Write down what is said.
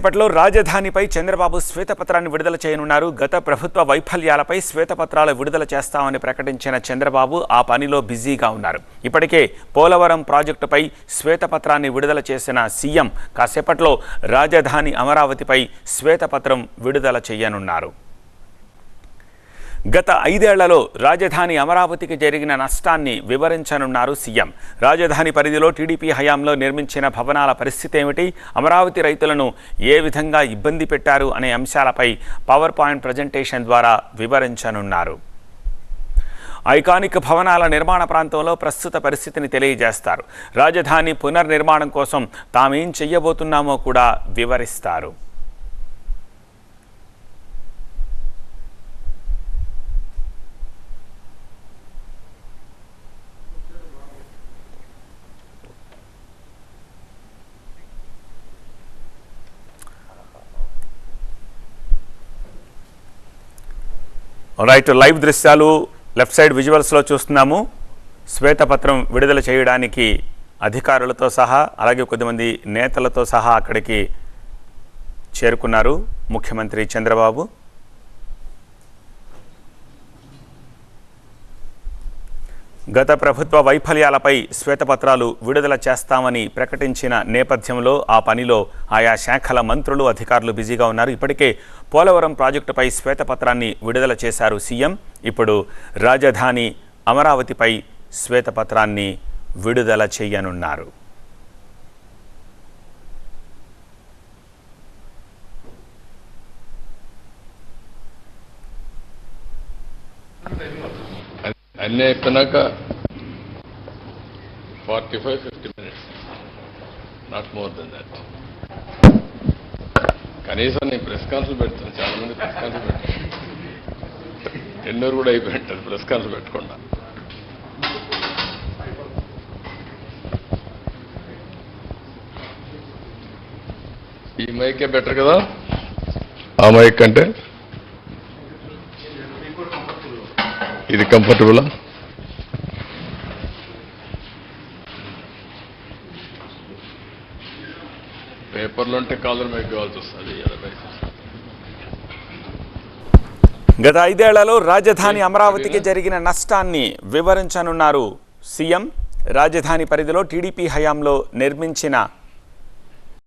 ఇప్పట్లో రాజధానిపై చంద్రబాబు శ్వేతపత్రాన్ని విడుదల చేయనున్నారు. గత ప్రభుత్వ వైఫల్యాలపై శ్వేతపత్రాలు విడుదల చేస్తామని ప్రకటించిన చంద్రబాబు ఆ పనిలో బిజీగా ఉన్నారు. ఇప్పటికే పోలవరం ప్రాజెక్టుపై శ్వేతపత్రాన్ని విడుదల చేసిన సీఎం కాసేపట్లో రాజధాని అమరావతిపై శ్వేతపత్రం విడుదల చేయనున్నారు. గత ఐదేళ్ళలో రాజధాని అమరావతికి జరిగిన నష్టాన్ని వివరించనున్నారు సీఎం. రాజధాని పరిధిలో టీడీపీ హయాంలో నిర్మించిన భవనాల పరిస్థితి ఏమిటి? అమరావతి రైతులను ఏ విధంగా ఇబ్బంది పెట్టారు అనే అంశాలపై పవర్ పాయింట్ ప్రజెంటేషన్ ద్వారా వివరించనున్నారు. ఐకానిక్ భవనాల నిర్మాణ ప్రాంతంలో ప్రస్తుత పరిస్థితిని తెలియజేస్తారు. రాజధాని పునర్నిర్మాణం కోసం తామేం చెయ్యబోతున్నామో కూడా వివరిస్తారు. రైట్ లైవ్ దృశ్యాలు లెఫ్ట్ సైడ్ విజువల్స్లో చూస్తున్నాము. శ్వేతపత్రం విడుదల చేయడానికి అధికారులతో సహా అలాగే కొద్దిమంది నేతలతో సహా అక్కడికి చేరుకున్నారు ముఖ్యమంత్రి చంద్రబాబు. గత ప్రభుత్వ వైఫల్యాలపై శ్వేతపత్రాలు విడుదల చేస్తామని ప్రకటించిన నేపథ్యంలో ఆ పనిలో ఆయా శాఖల మంత్రులు అధికారులు బిజీగా ఉన్నారు. ఇప్పటికే పోలవరం ప్రాజెక్టుపై శ్వేతపత్రాన్ని విడుదల చేశారు సీఎం. ఇప్పుడు రాజధాని అమరావతిపై శ్వేతపత్రాన్ని విడుదల చేయనున్నారు. అన్నీ అయిపోయినాక forty five fifty minutes not more than that కనీసం నేను ప్రెస్ కాన్ఫరెన్స్ పెడతాను. చాలా మంది ప్రెస్ కాన్ఫరెన్స్ పెడతాను టెన్నర్ కూడా అయిపోయింటారు ప్రెస్ కాన్ఫరెన్స్ పెట్టకుండా. ఈ మైకే బెటర్ కదా? ఆ మైక్ కంటే ఇది కంఫర్టబులా పేపర్లో ఉంటే కాలర్ మైక్ కావాల్సి వస్తుంది? గత ఐదేళ్ళలో రాజధాని అమరావతికి జరిగిన నష్టాన్ని వివరించనున్నారు సీఎం. రాజధాని పరిధిలో టీడీపీ హయాంలో నిర్మించిన